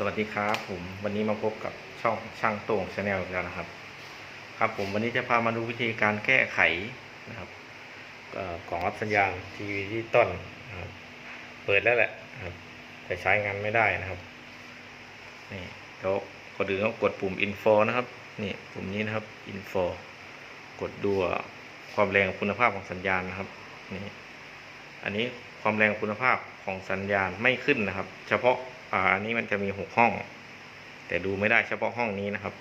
สวัสดีครับผมวันนี้มาพบกับช่องช่างโต่งชาแนลแล้วนะครับ ครับผมวันนี้จะพามาดูวิธีการแก้ไขนะครับเอ่อกล่องรับสัญญาณทีวีที่ต้นนะครับเปิดแล้วแหละครับแต่ใช้งานไม่ได้นะครับนี่เดี๋ยวกดอื่นต้องกดปุ่ม info นะครับนี่ปุ่มนี้นะครับ info กดดูความแรงคุณภาพของสัญญาณนะครับนี่อันนี้ความแรงคุณภาพของสัญญาณไม่ขึ้นนะครับ เฉพาะ อันนี้มันจะมีหกห้อง แต่ดูไม่ได้เฉพาะห้องนี้นะครับ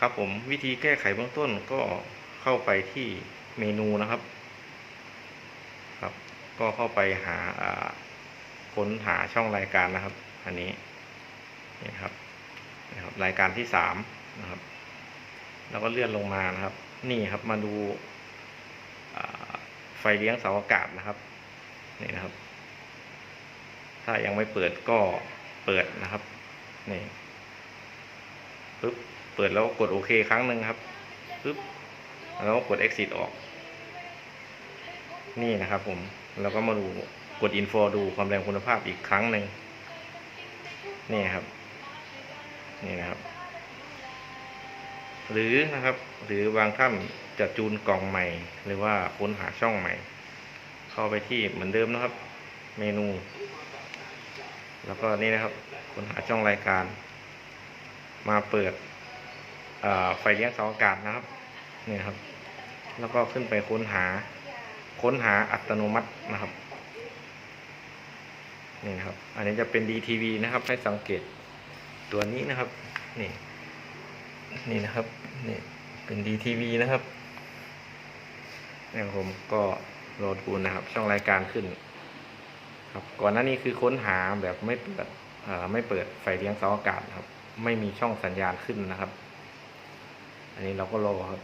ครับผมวิธีแก้ไขเบื้องต้นก็เข้าไปที่เมนูนะครับ ครับ ก็เข้าไปหาค้นหาช่องรายการนะครับ อันนี้นี่ครับนะครับ รายการที่สามนะครับ แล้วก็เลื่อนลงมานะครับ นี่ครับมาดูไฟเลี้ยงเสาอากาศนะครับ นี่นะครับ ถ้ายังไม่เปิดก็เปิดนะครับ นี่ปึ๊บ เปิดแล้วกดโอเคครั้งหนึ่งครับปึ๊บ แล้วก็กด exit ออก นี่นะครับผม แล้วก็มาดูกด info ดูความแรงคุณภาพอีกครั้งหนึ่ง นี่ครับ นี่นะครับ หรือนะครับ หรือบางท่านจะจูนกล่องใหม่ หรือว่าค้นหาช่องใหม่ เข้าไปที่เหมือนเดิมนะครับ เมนู แล้วก็นี่นะครับค้นหาช่องรายการ มาเปิดไฟเลี้ยงเสาอากาศนะครับนี่ครับ แล้วก็ขึ้นไปค้นหาค้นหาอัตโนมัตินะครับนี่นะครับ อันนี้จะเป็น DTV นะครับ ให้สังเกตตัวนี้นะครับ นี่ นี่นะครับ นี่เป็น DTV นะครับนี่ผมก็โหลดดูนะครับ ช่องรายการขึ้น ครับก่อนหน้านี้คือค้นหาแบบไม่เปิดไม่เปิดไฟเลี้ยงเสาอากาศครับ ไม่มีช่องสัญญาณขึ้นนะครับ อันนี้เราก็รอครับ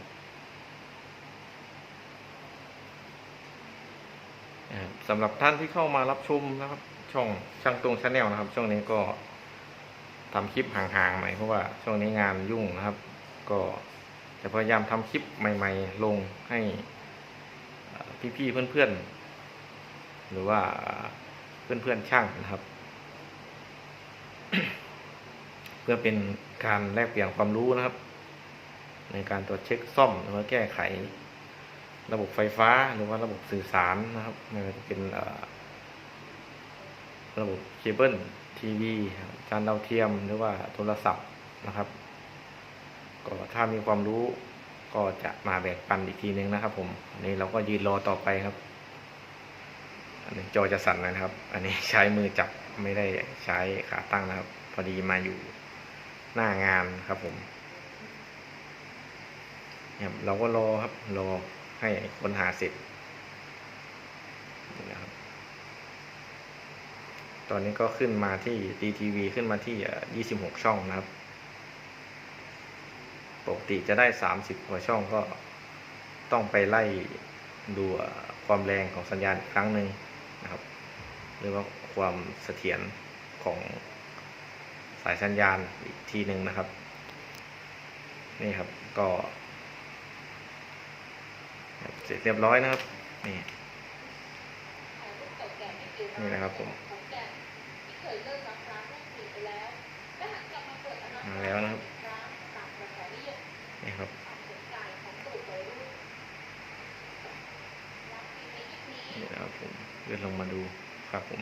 สำหรับท่านที่เข้ามารับชมนะครับ ช่องช่างตรงชาแนลนะครับ ช่วงนี้ก็ทำคลิปห่างๆหน่อยเพราะว่าช่วงนี้งานยุ่งนะครับ ก็จะพยายามทำคลิปใหม่ ๆ ลงให้พี่ๆเพื่อนๆ หรือว่า เพื่อนๆช่างนะครับ เพื่อเป็นการแลกเปลี่ยนความรู้นะครับ ในการตรวจเช็คซ่อมหรือว่าแก้ไข ระบบไฟฟ้าหรือว่าระบบสื่อสารนะครับไม่ว่าจะเป็นระบบเคเบิลทีวีจานดาวเทียมหรือว่าโทรศัพท์นะครับ ก็ถ้ามีความรู้ก็จะมาแบ่งปันอีกทีนึงนะครับ ผมอันนี้เราก็ยืนรอต่อไปครับ อันนี้จอจะสั่นนะครับ อันนี้ใช้มือจับไม่ได้ใช้ขาตั้งนะครับ พอดีมาอยู่หน้างานครับผมเนี่ยเราก็รอครับรอให้ค้นหาเสร็จนี่นะครับ ตอนนี้ก็ขึ้นมาที่ DTV ขึ้นมาที่เอ่อ26 ช่องนะครับ ปกติจะได้ 30 กว่าช่องก็ต้องไปไล่ดูความแรงของสัญญาณอีกครั้งหนึ่ง นะครับหรือว่าความเสถียรของสายสัญญาณอีกทีหนึ่งนะครับ นี่ครับก็เสร็จเรียบร้อยนะครับ นี่นี่นะครับผมมาแล้วนะครับนี่ครับนี่นะครับผม เลื่อนลงมาดูครับผม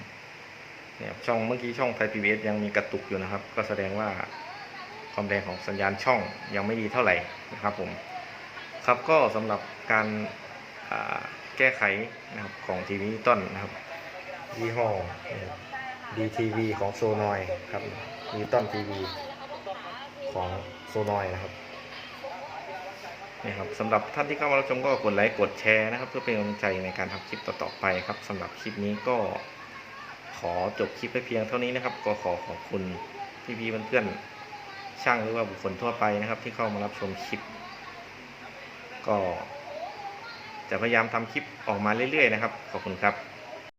เนี่ยช่องเมื่อกี้ช่องไทยพีบียังมีกระตุกอยู่นะครับ ก็แสดงว่าความแรงของสัญญาณช่องยังไม่ดีเท่าไหร่นะครับผมครับก็สำหรับการแก้ไขนะครับของทีวีต้นนะครับยี่ห้อนะครับ DTV ของโซนอยครับมีต้นทีวีของโซนอยนะครับ นะครับสำหรับท่านที่เข้ามารับชมก็กดไลค์กดแชร์นะครับ เพื่อเป็นกำลังใจในการทำคลิปต่อๆไปครับสำหรับคลิปนี้ก็ขอจบคลิปไปเพียงเท่านี้นะครับ ก็ขอขอบคุณพี่ๆเพื่อนๆช่างหรือว่าบุคคลทั่วไปนะครับ ที่เข้ามารับชมคลิป ก็จะพยายามทำคลิปออกมาเรื่อยๆนะครับ ขอบคุณครับ